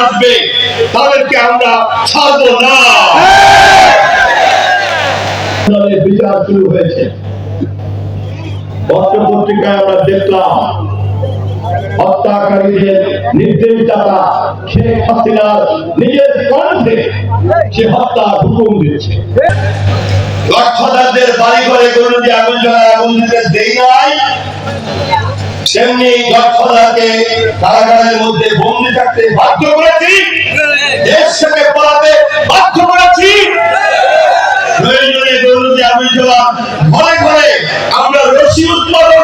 আসবে, তাদেরকে আমরা ছাড়বো না। বিচার শুরু হয়েছে। পত্র পত্রিকায় আমরা দেখলাম, হত্যাকারীদের নির্দেশদাতা শেখ হাসিনার নিজের কণ্ঠে সে হত্যা হুকুম দিচ্ছে। গডফাদারদের বাড়ি ঘরে কোনো যে আগুন জ্বালায়, আগুন দিতে দেই নাই তেমনি গডফাদারকে কারাগারের মধ্যে বন্দি থাকতে বাধ্য করেছি। দেশ থেকে পালাতে বাধ্য করেছি। প্রয়োজনে আগুন জ্বালা ঘরে ঘরে আমরা রশি উৎপাদন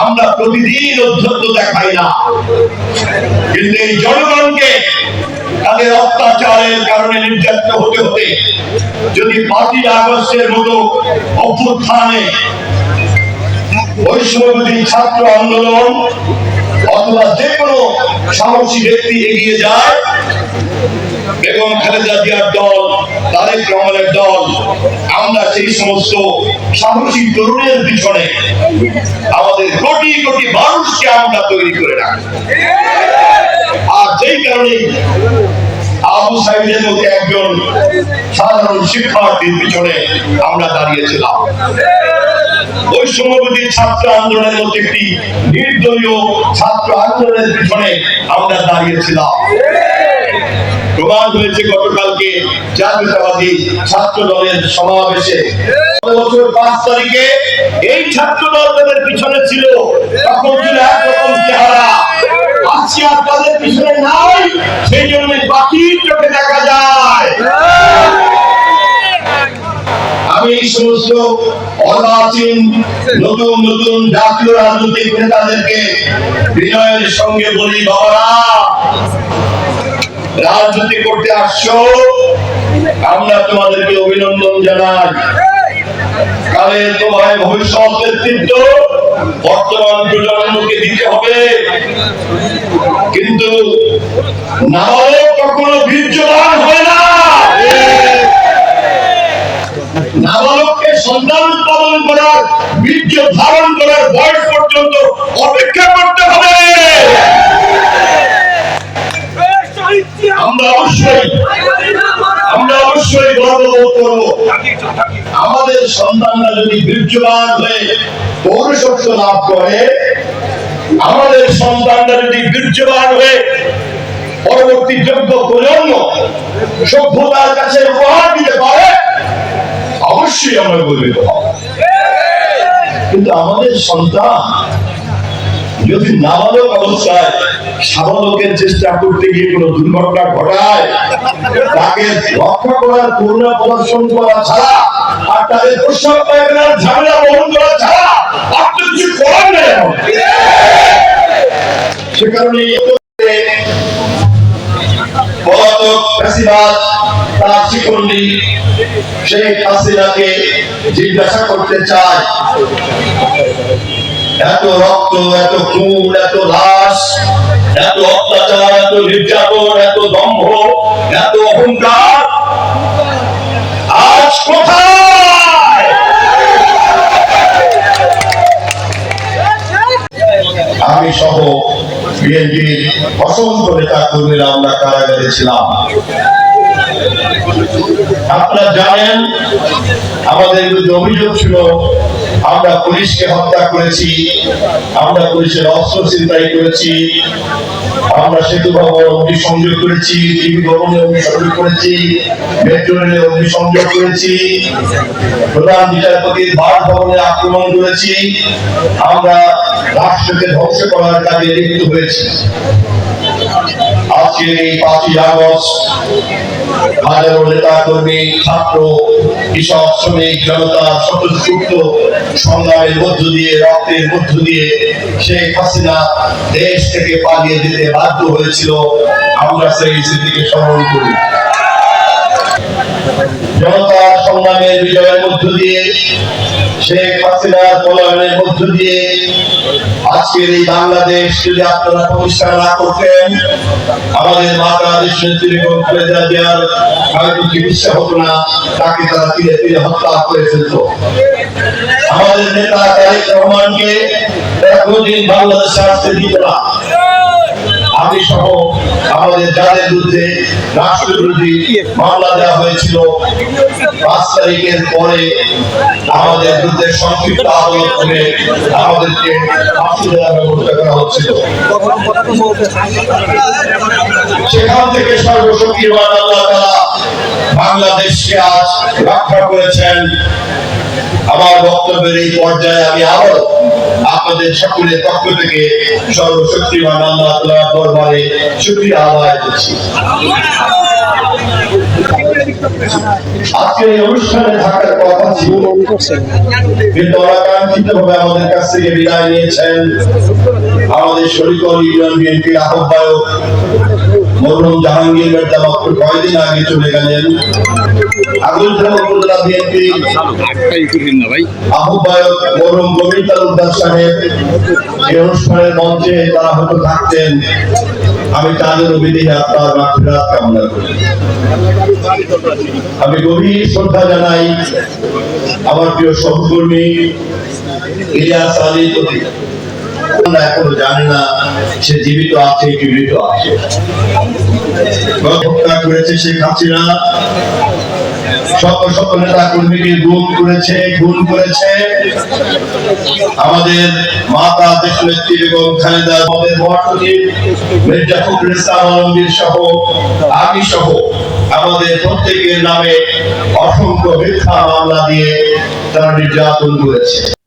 আমরা প্রতিদিন অধ্যত্ত দেখাই না। কিন্তু এই জনগণকে তাদের অত্যাচারের কারণে নির্যাতিত হতে হতে যদি পাঁচই আগস্টের মতো অভ্যুত্থানে বৈষম্যবিধি ছাত্র আন্দোলন অথবা যে কোনো সাহসী ব্যক্তি এগিয়ে যায় বেগম খালেদা জিয়ার দল, তারেক রহমানের দল, আমরা সেই সমস্ত সাহসী তরুণের পিছনে আমাদের কোটি কোটি মানুষকে আমরা তৈরি করে রাখি। আর যেই কারণে আবু সাইদের মধ্যে একজন সাধারণ শিক্ষার্থীর পিছনে আমরা দাঁড়িয়েছিলাম। বৈষম্যবিধি ছাত্র আন্দোলনের মধ্যে একটি নির্দলীয় ছাত্র আন্দোলনের পিছনে আমরা দাঁড়িয়েছিলাম। প্রমাণ হয়েছে গতকালকে জাতীয়তাবাদী ছাত্র দলের সমাবেশে বছর পাঁচ তারিখে এই ছাত্র দল তাদের পিছনে ছিল। তখন ছিল একরকম চেহারা। আজকে তাদের পিছনে নাই, সেই জন্য বাকি চোখে দেখা যায়। আমি সমস্ত অর্বাচীন নতুন নতুন জাতীয় রাজনৈতিক নেতাদেরকে বিনয়ের সঙ্গে বলি, বাবারা রাজনীতি করতে আসছো, আমরা তোমাদেরকে অভিনন্দন জানাই। তোমায় ভবিষ্যৎ নেতৃত্ব বর্তমান প্রজন্মকে দিতে হবে। কিন্তু নাবালক কখনো বীর্যবান হয় না। নাবালককে সন্তান উৎপাদন করার, বীর্য ধারণ করার বয়স পর্যন্ত অপেক্ষা করতে হবে আমাদের সন্তানরা যদি বীর্যবান হয়ে পৌরশক্ত লাভ করে, আমাদের সন্তানরা যদি বীর্যবান হয়ে পরবর্তী যোগ্য প্রজন্ম সভ্যতার কাছে উপহার দিতে পারে, অবশ্যই আমরা গর্বিত হব। কিন্তু আমাদের সন্তান যদি নাবালক অবস্থায় সাবালকের চেষ্টা করতে গিয়ে কোনো দুর্ঘটনা ঘটায়, তাকে রক্ষা করার করুণা প্রদর্শন করা ছাড়া, আর তাদের ঝামেলা বহন করা ছাড়া তো কিছু। সে কারণে শেখ হাসিনাকে জিজ্ঞাসা করতে চায় এত রক্ত, এত খুন এত লাশ, এত অত্যাচার, এত নির্যাতন, এত দম্ভ, এত অহংকার। আজ কোথায়? আমি সহ বিএনপির অসংখ্য নেতা কর্মীরা আমরা কারাগারে ছিলাম। আপনারা জানেন, আমাদের বিরুদ্ধে অভিযোগ ছিল আমরা পুলিশকে হত্যা করেছি, আমরা পুলিশের অস্ত্র ছিনতাই করেছি, আমরা সেতু ভবন অগ্নিসংযোগ করেছি টিভি ভবনে অগ্নিসংযোগ করেছি মেট্রো রেলে অগ্নিসংযোগ করেছি, প্রধান বিচারপতির বাসভবনে আক্রমণ করেছি, আমরা রাষ্ট্রকে ধ্বংস করার কাজে লিপ্ত হয়েছে। আজকের এই পাঁচই আগস্ট হাজারো নেতা কর্মী, ছাত্র, কৃষক, শ্রমিক, জনতা, স্বতঃস্ফূর্ত সংগ্রামের মধ্য দিয়ে, রক্তের মধ্য দিয়ে শেখ হাসিনা দেশ থেকে পালিয়ে যেতে বাধ্য হয়েছিল। আমরা সেই স্মৃতিকে স্মরণ করি। জনতার সংগ্রামের বিজয়ের মধ্য দিয়ে, শেখ হাসিনার পলায়নের মধ্য দিয়ে আজকের এই বাংলাদেশ যদি আপনারা প্রতিষ্ঠা না করতেন, আমাদের মাতা দেশ খালেদা জিয়ার হয়তো চিকিৎসা হতো না তাকে তারা তীরে তীরে হত্যা করে ফেলত। আমাদের নেতা তারেক রহমানকে কোনদিন বাংলাদেশে আসতে দিত না। আমি সহ আমাদের যাদের বিরুদ্ধে রাষ্ট্র বিরোধী মামলা দেওয়া হয়েছিল, পাঁচ তারিখের পরে আমাদের বিরুদ্ধে সংক্ষিপ্ত আদালত করে আমাদেরকে ব্যবস্থা করা হচ্ছিল। সেখান থেকে সর্বশক্তিমান আল্লাহ বাংলাদেশকে আজ রক্ষা করেছেন। আমার বক্তব্যের এই পর্যায়ে আমি আবার আপনাদের সকলের পক্ষ থেকে সর্বশক্তিমান আল্লাহ দরবারে শুকরিয়া আদায় করছি। আজকে এই অনুষ্ঠানে থাকার কথা ছিল, কিন্তু অনাকাঙ্ক্ষিত ভাবে আমাদের কাছ থেকে বিদায় নিয়েছেন আমাদের শরীকল ইউনিয়ন বিএনপির আহ্বায়ক জাহাঙ্গীর মির্জা মাত্র কয়দিন আগে চলে গেলেন। আহ্বায়ক মরহুম গোবিন্দ তালুকদার সাহেব এই অনুষ্ঠানের মঞ্চে তারা হয়তো থাকতেন। আমি তাদের অভিনয়ে আপনার মাফিরাত কামনা করি। আমি গভীর শ্রদ্ধা জানাই আমার প্রিয় সহকর্মী ইলিয়াস আলীর প্রতি আমরা এখনও জানি না সে জীবিত আছে কি মৃত আছে। হত্যা করেছে শেখ হাসিনা। শত শত নেতা কর্মীকে গুম করেছে, খুন করেছে। আমাদের মাতা দেশনেত্রী বেগম খালেদা আমাদের মহাসচিব মির্জা ফখরুল ইসলাম আলমগীর সহ, আমি সহ আমাদের প্রত্যেকের নামে অসংখ্য মিথ্যা মামলা দিয়ে তারা নির্যাতন করেছে।